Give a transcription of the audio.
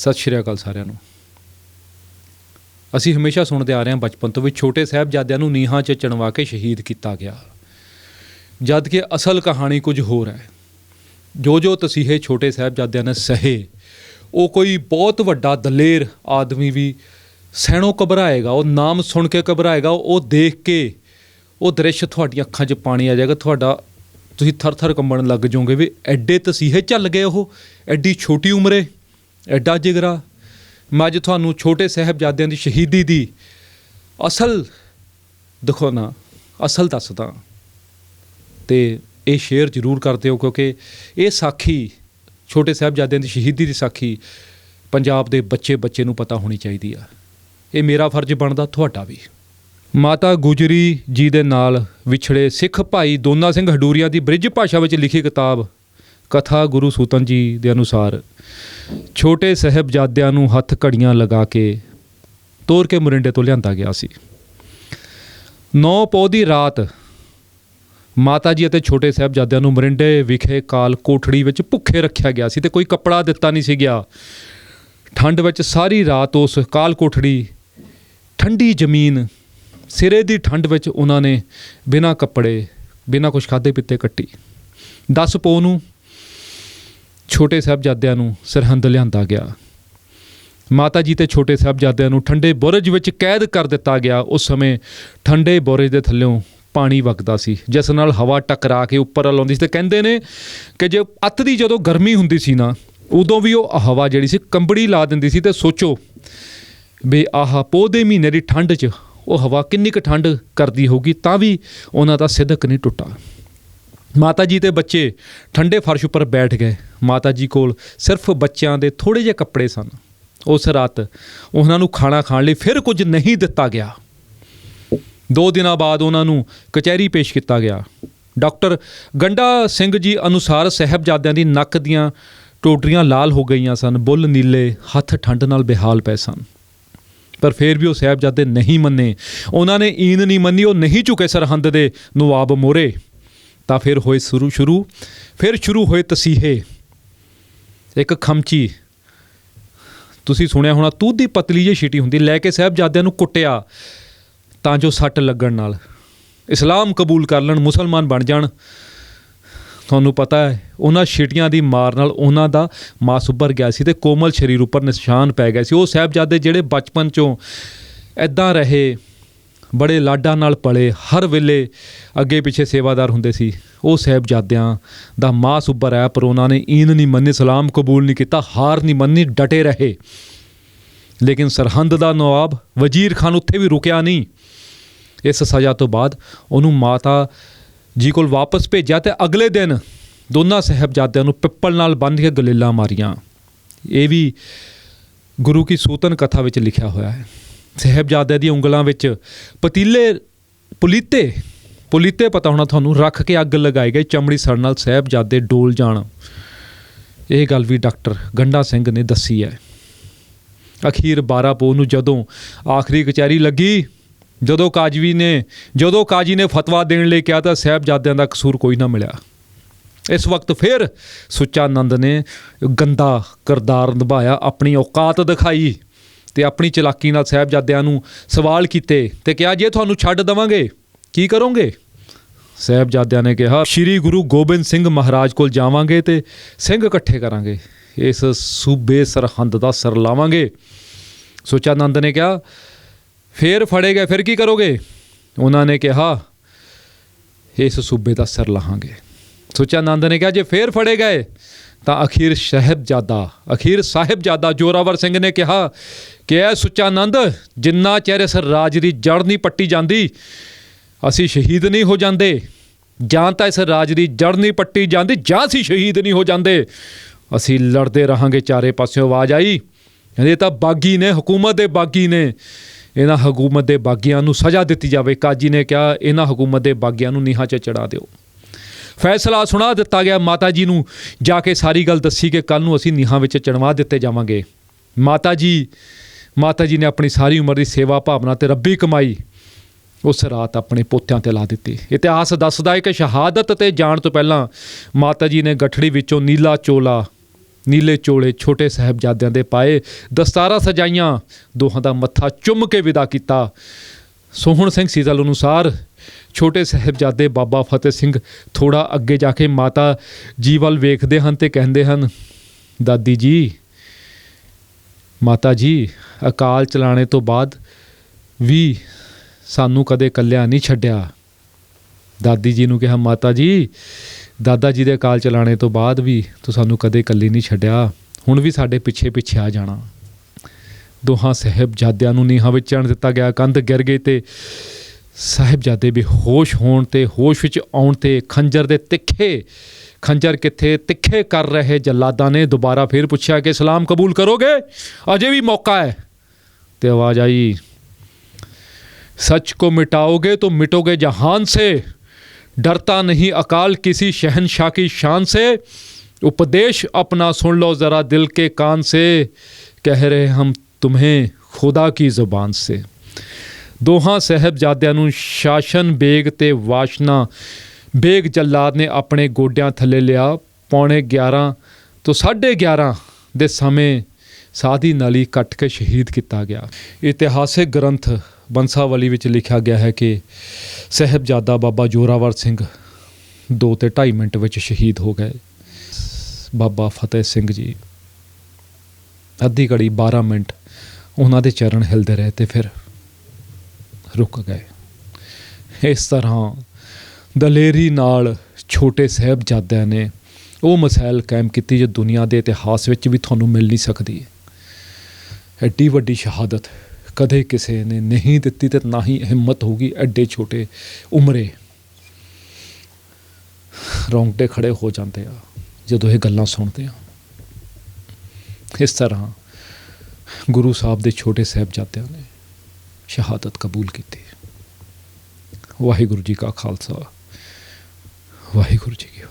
ਸਤਿ ਸ਼੍ਰੀ ਅਕਾਲ ਸਾਰਿਆਂ ਨੂੰ। ਅਸੀਂ ਹਮੇਸ਼ਾ ਸੁਣਦੇ ਆ ਰਹੇ ਹਾਂ ਬਚਪਨ ਤੋਂ ਵੀ ਛੋਟੇ ਸਾਹਿਬਜ਼ਾਦਿਆਂ ਨੂੰ ਨੀਹਾਂ 'ਚ ਚਣਵਾ ਕੇ ਸ਼ਹੀਦ ਕੀਤਾ ਗਿਆ। ਜਦ ਕਿ ਅਸਲ ਕਹਾਣੀ ਕੁਝ ਹੋਰ ਹੈ। ਜੋ ਜੋ ਤਸੀਹੇ ਛੋਟੇ ਸਾਹਿਬਜ਼ਾਦਿਆਂ ਨੇ ਸਹੇ, ਉਹ ਕੋਈ ਬਹੁਤ ਵੱਡਾ ਦਲੇਰ ਆਦਮੀ ਵੀ ਸਹਿਣੋਂ ਘਬਰਾਏਗਾ, ਉਹ ਨਾਮ ਸੁਣ ਕੇ ਘਬਰਾਏਗਾ, ਉਹ ਦੇਖ ਕੇ ਉਹ ਦ੍ਰਿਸ਼ ਤੁਹਾਡੀਆਂ ਅੱਖਾਂ 'ਚ ਪਾਣੀ ਆ ਜਾਏਗਾ, ਤੁਹਾਡਾ ਤੁਸੀਂ ਥਰ-ਥਰ ਕੰਬਣ ਲੱਗ ਜਾਓਗੇ ਵੀ ਐਡੇ ਤਸੀਹੇ ਚੱਲ ਗਏ ਉਹ, ਐਡੀ ਛੋਟੀ ਉਮਰੇ। ਐਡਾ ਜਿਗਰਾ, ਮੈਂ ਅੱਜ ਤੁਹਾਨੂੰ ਛੋਟੇ ਸਾਹਿਬਜ਼ਾਦਿਆਂ ਦੀ ਸ਼ਹੀਦੀ ਦੀ ਅਸਲ ਦਿਖਾਉਣਾ, ਅਸਲ ਦੱਸਦਾ। ਤੇ ਇਹ ਸ਼ੇਅਰ ਜ਼ਰੂਰ ਕਰਦੇ ਹੋ ਕਿਉਂਕਿ ਇਹ ਸਾਖੀ, ਛੋਟੇ ਸਾਹਿਬਜ਼ਾਦਿਆਂ ਦੀ ਸ਼ਹੀਦੀ ਦੀ ਸਾਖੀ ਪੰਜਾਬ ਦੇ ਬੱਚੇ ਬੱਚੇ ਨੂੰ ਪਤਾ ਹੋਣੀ ਚਾਹੀਦੀ ਆ। ਇਹ ਮੇਰਾ ਫਰਜ਼ ਬਣਦਾ, ਤੁਹਾਡਾ ਵੀ। ਮਾਤਾ ਗੁਜਰੀ ਜੀ ਦੇ ਨਾਲ ਵਿਛੜੇ ਸਿੱਖ ਭਾਈ ਦੋਨਾ ਸਿੰਘ ਹਡੂਰੀਆਂ ਦੀ ਬ੍ਰਿਜ ਭਾਸ਼ਾ ਵਿੱਚ ਲਿਖੀ ਕਿਤਾਬ ਕਥਾ ਗੁਰੂ ਸੂਤਨ ਜੀ ਦੇ ਅਨੁਸਾਰ, ਛੋਟੇ ਸਾਹਿਬਜ਼ਾਦਿਆਂ ਨੂੰ ਹੱਥ ਘੜੀਆਂ ਲਗਾ ਕੇ ਤੋਰ ਕੇ ਮਰਿੰਡੇ ਤੋਂ ਲਿਆਂਦਾ ਗਿਆ ਸੀ। ਨੌ ਪੋਹ ਦੀ ਰਾਤ ਮਾਤਾ ਜੀ ਅਤੇ ਛੋਟੇ ਸਾਹਿਬਜ਼ਾਦਿਆਂ ਨੂੰ ਮਰਿੰਡੇ ਵਿਖੇ ਕਾਲ ਕੋਠੜੀ ਵਿੱਚ ਭੁੱਖੇ ਰੱਖਿਆ ਗਿਆ ਸੀ ਤੇ ਕੋਈ ਕੱਪੜਾ ਦਿੱਤਾ ਨਹੀਂ ਸੀ ਗਿਆ। ਠੰਡ ਵਿੱਚ ਸਾਰੀ ਰਾਤ ਉਸ ਕਾਲ ਕੋਠੜੀ ਠੰਡੀ ਜ਼ਮੀਨ, ਸਿਰੇ ਦੀ ਠੰਡ ਵਿੱਚ ਉਹਨਾਂ ਨੇ ਬਿਨਾਂ ਕੱਪੜੇ, ਬਿਨਾਂ ਕੁਝ ਖਾਦੇ ਪੀਤੇ ਕੱਟੀ। 10 ਪੋਹ ਨੂੰ ਛੋਟੇ ਸਾਹਿਬਜ਼ਾਦਿਆਂ ਨੂੰ ਸਰਹੰਦ ਲਿਆਂਦਾ ਗਿਆ। ਮਾਤਾ ਜੀ ਤੇ ਛੋਟੇ ਸਾਹਿਬਜ਼ਾਦਿਆਂ ਨੂੰ ਠੰਡੇ ਬੁਰਜ ਵਿੱਚ ਕੈਦ ਕਰ ਦਿੱਤਾ ਗਿਆ। ਉਸ ਸਮੇਂ ਠੰਡੇ ਬੁਰਜ ਦੇ ਥੱਲਿਓਂ ਪਾਣੀ ਵਗਦਾ ਸੀ, ਜਿਸ ਨਾਲ ਹਵਾ ਟਕਰਾ ਕੇ ਉੱਪਰ ਵੱਲ ਸੀ ਤੇ ਕਹਿੰਦੇ ਨੇ ਕਿ ਜੇ ਅੱਤ ਦੀ ਜਦੋਂ ਗਰਮੀ ਹੁੰਦੀ ਸੀ ਨਾ, ਉਦੋਂ ਵੀ ਉਹ ਹਵਾ ਜਿਹੜੀ ਸੀ ਕੰਬੜੀ ਲਾ ਦਿੰਦੀ ਸੀ ਤੇ ਸੋਚੋ ਵੀ ਆਹ ਪੋਹ ਮਹੀਨੇ ਦੀ ਠੰਡ 'ਚ ਉਹ ਹਵਾ ਕਿੰਨੀ ਕੁ ਠੰਡ ਕਰਦੀ ਹੋਊਗੀ, ਤਾਂ ਵੀ ਉਹਨਾਂ ਦਾ ਸਿਦਕ ਨਹੀਂ ਟੁੱਟਾ। ਮਾਤਾ ਜੀ ਤੇ ਬੱਚੇ ਠੰਡੇ ਫਰਸ਼ ਉੱਪਰ ਬੈਠ ਗਏ। ਮਾਤਾ ਜੀ ਕੋਲ ਸਿਰਫ ਬੱਚਿਆਂ ਦੇ ਥੋੜੇ ਜਿਹੇ ਕੱਪੜੇ ਸਨ। ਉਸ ਰਾਤ ਉਹਨਾਂ ਨੂੰ ਖਾਣਾ ਖਾਣ ਲਈ ਫਿਰ ਕੁਝ ਨਹੀਂ ਦਿੱਤਾ ਗਿਆ। ਦੋ ਦਿਨਾਂ ਬਾਅਦ ਉਹਨਾਂ ਨੂੰ ਕਚਹਿਰੀ ਪੇਸ਼ ਕੀਤਾ ਗਿਆ। ਡਾਕਟਰ ਗੰਡਾ ਸਿੰਘ ਜੀ ਅਨੁਸਾਰ ਸਹਿਬਜ਼ਾਦਿਆਂ ਦੀ ਨੱਕ ਦੀਆਂ ਟੋਟਰੀਆਂ ਲਾਲ ਹੋ ਗਈਆਂ ਸਨ, ਬੁੱਲ ਨੀਲੇ, ਹੱਥ ਠੰਡ ਨਾਲ ਬਿਹਾਲ ਪਏ ਸਨ। ਪਰ ਫਿਰ ਵੀ ਉਹ ਸਹਿਬਜ਼ਾਦੇ ਨਹੀਂ ਮੰਨੇ। ਉਹਨਾਂ ਨੇ ਈਨ ਨਹੀਂ ਮੰਨੀ, ਉਹ ਨਹੀਂ ਝੁਕੇ ਸਰਹੰਦ ਦੇ ਨਵਾਬ ਮੋਰੇ। ਤਾਂ ਫਿਰ ਹੋਏ ਸ਼ੁਰੂ ਸ਼ੁਰੂ, ਫਿਰ ਸ਼ੁਰੂ ਹੋਏ ਤਸੀਹੇ। ਇੱਕ ਖਮਚੀ। ਤੁਸੀਂ ਸੁਣਿਆ ਹੋਣਾ, ਤੂੰ ਦੀ ਪਤਲੀ ਜਿਹੀ ਛਿਟੀ ਹੁੰਦੀ, ਲੈ ਕੇ ਸਾਹਿਬਜ਼ਾਦਿਆਂ ਨੂੰ ਕੁੱਟਿਆ ਤਾਂ ਜੋ ਸੱਟ ਲੱਗਣ ਨਾਲ। ਇਸਲਾਮ ਕਬੂਲ ਕਰ ਲੈਣ, ਮੁਸਲਮਾਨ ਬਣ ਜਾਣ। ਤੁਹਾਨੂੰ ਪਤਾ ਹੈ, ਉਹਨਾਂ ਛਿਟੀਆਂ ਦੀ ਮਾਰ ਨਾਲ ਉਹਨਾਂ ਦਾ ਮਾਸ ਉੱਭਰ ਗਿਆ ਸੀ ਤੇ ਕੋਮਲ ਸਰੀਰ ਉੱਪਰ ਨਿਸ਼ਾਨ ਪੈ ਗਿਆ ਸੀ। ਉਹ ਸਾਹਿਬਜ਼ਾਦੇ ਜਿਹੜੇ ਬਚਪਨ ਚੋਂ ਐਦਾਂ ਰਹੇ ਬੜੇ ਲਾਡਾਂ ਨਾਲ ਪਲੇ, ਹਰ ਵੇਲੇ ਅੱਗੇ ਪਿੱਛੇ ਸੇਵਾਦਾਰ ਹੁੰਦੇ ਸੀ। ਉਹ ਸਾਹਿਬਜ਼ਾਦਿਆਂ ਦਾ ਮਾਸ ਉੱਭਰ ਆਇਆ, ਪਰ ਉਹਨਾਂ ਨੇ ਈਨ ਨਹੀਂ ਮੰਨੀ, ਸਲਾਮ ਕਬੂਲ ਨਹੀਂ ਕੀਤਾ, ਹਾਰ ਨਹੀਂ ਮੰਨੀ, ਡਟੇ ਰਹੇ। ਲੇਕਿਨ ਸਰਹੰਦ ਦਾ ਨਵਾਬ ਵਜ਼ੀਰ ਖਾਨ ਉੱਥੇ ਵੀ ਰੁਕਿਆ ਨਹੀਂ। ਇਸ ਸਜ਼ਾ ਤੋਂ ਬਾਅਦ ਉਹਨੂੰ ਮਾਤਾ ਜੀ ਕੋਲ ਵਾਪਸ ਭੇਜਿਆ ਤੇ ਅਗਲੇ ਦਿਨ ਦੋਨਾਂ ਸਾਹਿਬਜ਼ਾਦਿਆਂ ਨੂੰ ਪਿੱਪਲ ਨਾਲ ਬੰਨ੍ਹ ਕੇ ਗਲੇਲਾ ਮਾਰੀਆਂ। ਇਹ ਵੀ ਗੁਰੂ ਕੀ ਸੂਤਨ ਕਥਾ ਵਿੱਚ ਲਿਖਿਆ ਹੋਇਆ ਹੈ। ਸਾਹਿਬਜ਼ਾਦੇ ਦੀ ਉਂਗਲਾਂ ਵਿੱਚ ਪਤੀਲੇ ਪੁਲੀਤੇ ਪੁਲੀਤੇ ਪਤਾ ਹੋਣਾ ਤੁਹਾਨੂੰ, ਰੱਖ ਕੇ ਅੱਗ ਲਗਾਈ ਗਈ ਚਮੜੀ ਸੜ ਨਾਲ ਸਾਹਿਬਜ਼ਾਦੇ ਡੋਲ ਜਾਣ। ਇਹ ਗੱਲ ਵੀ ਡਾਕਟਰ ਗੰਡਾ ਸਿੰਘ ਨੇ ਦੱਸੀ ਹੈ। ਅਖੀਰ 12 ਪੋਹ ਨੂੰ ਜਦੋਂ ਆਖਰੀ ਕਚਹਿਰੀ ਲੱਗੀ, ਜਦੋਂ ਕਾਜਵੀ ਨੇ, ਜਦੋਂ ਕਾਜੀ ਨੇ ਫਤਵਾ ਦੇਣ ਲਈ ਕਿਹਾ ਤਾਂ ਸਾਹਿਬਜ਼ਾਦਿਆਂ ਦਾ ਕਸੂਰ ਕੋਈ ਨਾ ਮਿਲਿਆ। ਇਸ ਵਕਤ ਫਿਰ ਸੁੱਚਾ ਨੰਦ ਨੇ ਗੰਦਾ ਕਰਦਾਰ ਨਿਭਾਇਆ, ਆਪਣੀ ਔਕਾਤ ਦਿਖਾਈ। ਤੇ ਆਪਣੀ ਚਲਾਕੀ ਨਾਲ ਸਾਹਿਬਜ਼ਾਦਿਆਂ ਨੂੰ ਸਵਾਲ ਕੀਤੇ ਤੇ ਕਿਹਾ ਜੇ ਤੁਹਾਨੂੰ ਛੱਡ ਦਵਾਂਗੇ। ਕੀ ਕਰੋਗੇ? ਸਾਹਿਬਜ਼ਾਦਿਆਂ ਨੇ ਕਿਹਾ, ਸ੍ਰੀ ਗੁਰੂ ਗੋਬਿੰਦ ਸਿੰਘ ਮਹਾਰਾਜ ਕੋਲ ਜਾਵਾਂਗੇ ਤੇ ਸਿੰਘ ਇਕੱਠੇ ਕਰਾਂਗੇ। ਇਸ ਸੂਬੇ ਸਰਹੰਦ ਦਾ ਸਰ ਲਾਵਾਂਗੇ। ਸੁਚਾਨੰਦ ਨੇ ਕਿਹਾ, ਫੇਰ ਫੜੇ ਗਏ, ਫਿਰ ਕੀ ਕਰੋਗੇ? ਉਹਨਾਂ ਨੇ ਕਿਹਾ, ਇਸ ਸੂਬੇ ਦਾ ਸਰ ਲਾਹਾਂਗੇ। ਸੁਚਾਨੰਦ ਨੇ ਕਿਹਾ, ਜੇ ਫੇਰ ਫੜੇ ਗਏ ਤਾਂ ਅਖੀਰ ਸਾਹਿਬਜ਼ਾਦਾ ਅਖੀਰ ਸਾਹਿਬਜ਼ਾਦਾ ਜੋਰਾਵਰ ਸਿੰਘ ਨੇ ਕਿਹਾ ਕਿ ਇਹ ਸੁਚਾਨੰਦ, ਜਿੰਨਾ ਚਿਰ ਇਸ ਰਾਜ ਦੀ ਜੜ ਨਹੀਂ ਪੱਟੀ ਜਾਂਦੀ, ਅਸੀਂ ਸ਼ਹੀਦ ਨਹੀਂ ਹੋ ਜਾਂਦੇ। ਜਾਂ ਤਾਂ ਇਸ ਰਾਜ ਦੀ ਜੜ ਨਹੀਂ ਪੱਟੀ ਜਾਂਦੀ, ਜਾਂ ਅਸੀਂ ਸ਼ਹੀਦ ਨਹੀਂ ਹੋ ਜਾਂਦੇ। ਅਸੀਂ ਲੜਦੇ ਰਹਾਂਗੇ ਚਾਰੇ ਪਾਸਿਓਂ ਆਵਾਜ਼ ਆਈ। ਕਹਿੰਦੇ, ਇਹ ਤਾਂ ਬਾਗੀ ਨੇ, ਹਕੂਮਤ ਦੇ ਬਾਗੀ ਨੇ। ਇਹਨਾਂ ਹਕੂਮਤ ਦੇ ਬਾਗੀਆਂ ਨੂੰ ਸਜ਼ਾ ਦਿੱਤੀ ਜਾਵੇ। ਕਾਜੀ ਨੇ ਕਿਹਾ, ਇਹਨਾਂ ਹਕੂਮਤ ਦੇ ਬਾਗੀਆਂ ਨੂੰ ਨੀਹਾਂ 'ਚ ਚੜਾ ਦਿਓ। ਫੈਸਲਾ ਸੁਣਾ ਦਿੱਤਾ ਗਿਆ ਮਾਤਾ ਜੀ ਨੂੰ। ਜਾ ਕੇ ਸਾਰੀ ਗੱਲ ਦੱਸੀ ਕਿ ਕੱਲ ਨੂੰ ਅਸੀਂ ਨੀਹਾਂ ਵਿੱਚ ਚਣਵਾ ਦਿੱਤੇ ਜਾਵਾਂਗੇ। ਮਾਤਾ ਜੀ ਮਾਤਾ ਜੀ ਨੇ ਆਪਣੀ ਸਾਰੀ ਉਮਰ ਦੀ ਸੇਵਾ ਭਾਵਨਾ ਤੇ ਰੱਬੀ ਕਮਾਈ ਉਸ ਰਾਤ ਆਪਣੇ ਪੋਤਿਆਂ ਤੇ ਲਾ ਦਿੱਤੀ। ਇਤਿਹਾਸ ਦੱਸਦਾ ਹੈ ਕਿ ਸ਼ਹਾਦਤ ਤੇ ਜਾਣ ਤੋਂ ਪਹਿਲਾਂ ਮਾਤਾ ਜੀ ਨੇ ਗਠੜੀ ਵਿੱਚੋਂ ਨੀਲਾ ਚੋਲਾ, ਨੀਲੇ ਚੋਲੇ ਛੋਟੇ ਸਾਹਿਬਜ਼ਾਦਿਆਂ ਦੇ ਪਾਏ ਦਸਤਾਰਾਂ ਸਜਾਈਆਂ, ਦੋਹਾਂ ਦਾ ਮੱਥਾ ਚੁੰਮ ਕੇ ਵਿਦਾ ਕੀਤਾ। ਸੋਹਣ ਸਿੰਘ ਸੀਤਲ ਅਨੁਸਾਰ ਛੋਟੇ ਸਾਹਿਬਜ਼ਾਦੇ ਬਾਬਾ ਫਤਿਹ ਸਿੰਘ ਥੋੜਾ ਅੱਗੇ ਜਾ ਕੇ ਮਾਤਾ ਜੀ ਵੱਲ ਵੇਖਦੇ ਹਨ ਤੇ ਕਹਿੰਦੇ ਹਨ, ਦਾਦੀ ਜੀ, ਮਾਤਾ ਜੀ, ਅਕਾਲ ਚਲਾਣੇ ਤੋਂ ਬਾਅਦ ਵੀ ਸਾਨੂੰ ਕਦੇ ਇਕੱਲਿਆਂ ਨਹੀਂ ਛੱਡਿਆ। ਦਾਦੀ ਜੀ ਨੂੰ ਕਿਹਾ, ਮਾਤਾ ਜੀ, ਦਾਦਾ ਜੀ ਦੇ ਅਕਾਲ ਚਲਾਣੇ ਤੋਂ ਬਾਅਦ ਵੀ ਤੂੰ ਸਾਨੂੰ ਕਦੇ ਇਕੱਲੀ ਨਹੀਂ ਛੱਡਿਆ। ਹੁਣ ਵੀ ਸਾਡੇ ਪਿੱਛੇ ਪਿੱਛੇ ਆ ਜਾਣਾ। ਦੋਹਾਂ ਸਾਹਿਬਜ਼ਾਦਿਆਂ ਨੂੰ ਨੀਹਾਂ ਵਿੱਚ ਚਣ ਦਿੱਤਾ ਗਿਆ। ਕੰਧ ਗਿਰ ਗਈ ਤੇ ਸਾਹਿਬਜ਼ਾਦੇ ਬੇਹੋਸ਼ ਹੋਣ ਤੇ ਹੋਸ਼ ਵਿੱਚ ਆਉਣ ਤੇ ਖੰਜਰ ਦੇ ਤਿੱਖੇ ਖੰਜਰ ਕਿੱਥੇ ਤਿੱਖੇ ਕਰ ਰਹੇ ਜੱਲਾਦਾਂ ਨੇ ਦੁਬਾਰਾ ਫੇਰ ਪੁੱਛਿਆ ਕਿ ਇਸਲਾਮ ਕਬੂਲ ਕਰੋਗੇ ਅਜੇ ਵੀ ਮੌਕਾ ਹੈ ਤੇ ਆਵਾਜ਼ ਆਈ सच को मिटाओगे तो मिटोगे जहान से डरता नहीं अकाल किसी शहनशाह की शान से उपदेश अपना सुन लो ज़रा दिल के कान से कह रहे हम तुम्हें खुदा की ਜ਼ੁਬਾਨ से ਦੋਹਾਂ ਸਾਹਿਬਜ਼ਾਦਿਆਂ ਨੂੰ ਸ਼ਾਸਨ ਬੇਗ ਤੇ ਵਾਸ਼ਨਾ ਬੇਗ ਜੱਲਾਦ ਨੇ ਆਪਣੇ ਗੋਡਿਆਂ ਥੱਲੇ ਲਿਆ। ਪੌਣੇ 11 ਤੋਂ 11:30 ਦੇ ਸਮੇਂ ਸਾਦੀ ਨਾਲੀ ਕੱਟ ਕੇ ਸ਼ਹੀਦ ਕੀਤਾ ਗਿਆ। ਇਤਿਹਾਸਿਕ ਗ੍ਰੰਥ ਬੰਸਾਵਲੀ ਵਿੱਚ ਲਿਖਿਆ ਗਿਆ ਹੈ ਕਿ ਸਾਹਿਬਜ਼ਾਦਾ ਬਾਬਾ ਜੋਰਾਵਰ ਸਿੰਘ 2 ਤੇ 2.5 ਮਿੰਟ ਵਿੱਚ ਸ਼ਹੀਦ ਹੋ ਗਏ। ਬਾਬਾ ਫਤਿਹ ਸਿੰਘ ਜੀ, ਅੱਧੀ ਘੜੀ 12 ਮਿੰਟ ਉਹਨਾਂ ਦੇ ਚਰਨ ਹਿਲਦੇ ਰਹੇ ਤੇ ਫਿਰ ਰੁਕ ਗਏ। ਇਸ ਤਰ੍ਹਾਂ ਦਲੇਰੀ ਨਾਲ ਛੋਟੇ ਸਾਹਿਬਜ਼ਾਦਿਆਂ ਨੇ ਉਹ ਮਸਾਇਲ ਕਾਇਮ ਕੀਤੀ ਜੋ ਦੁਨੀਆ ਦੇ ਇਤਿਹਾਸ ਵਿੱਚ ਵੀ ਤੁਹਾਨੂੰ ਮਿਲ ਨਹੀਂ ਸਕਦੀ। ਐਡੀ ਵੱਡੀ ਸ਼ਹਾਦਤ ਕਦੇ ਕਿਸੇ ਨੇ ਨਹੀਂ ਦਿੱਤੀ ਤੇ ਨਾ ਹੀ ਹਿੰਮਤ ਹੋਗੀ ਐਡੇ ਛੋਟੇ ਉਮਰੇ। ਰੌਂਗਟੇ ਖੜੇ ਹੋ ਜਾਂਦੇ ਆ, ਜਦੋਂ ਇਹ ਗੱਲਾਂ ਸੁਣਦੇ ਆ। ਇਸ ਤਰ੍ਹਾਂ ਗੁਰੂ ਸਾਹਿਬ ਦੇ ਛੋਟੇ ਸਾਹਿਬਜ਼ਾਦਿਆਂ ਨੇ ਸ਼ਹਾਦਤ ਕਬੂਲ ਕੀਤੀ। ਵਾਹਿਗੁਰੂ ਜੀ ਕਾ ਖਾਲਸਾ ਵਾਹਿਗੁਰੂ ਜੀ ਕੀ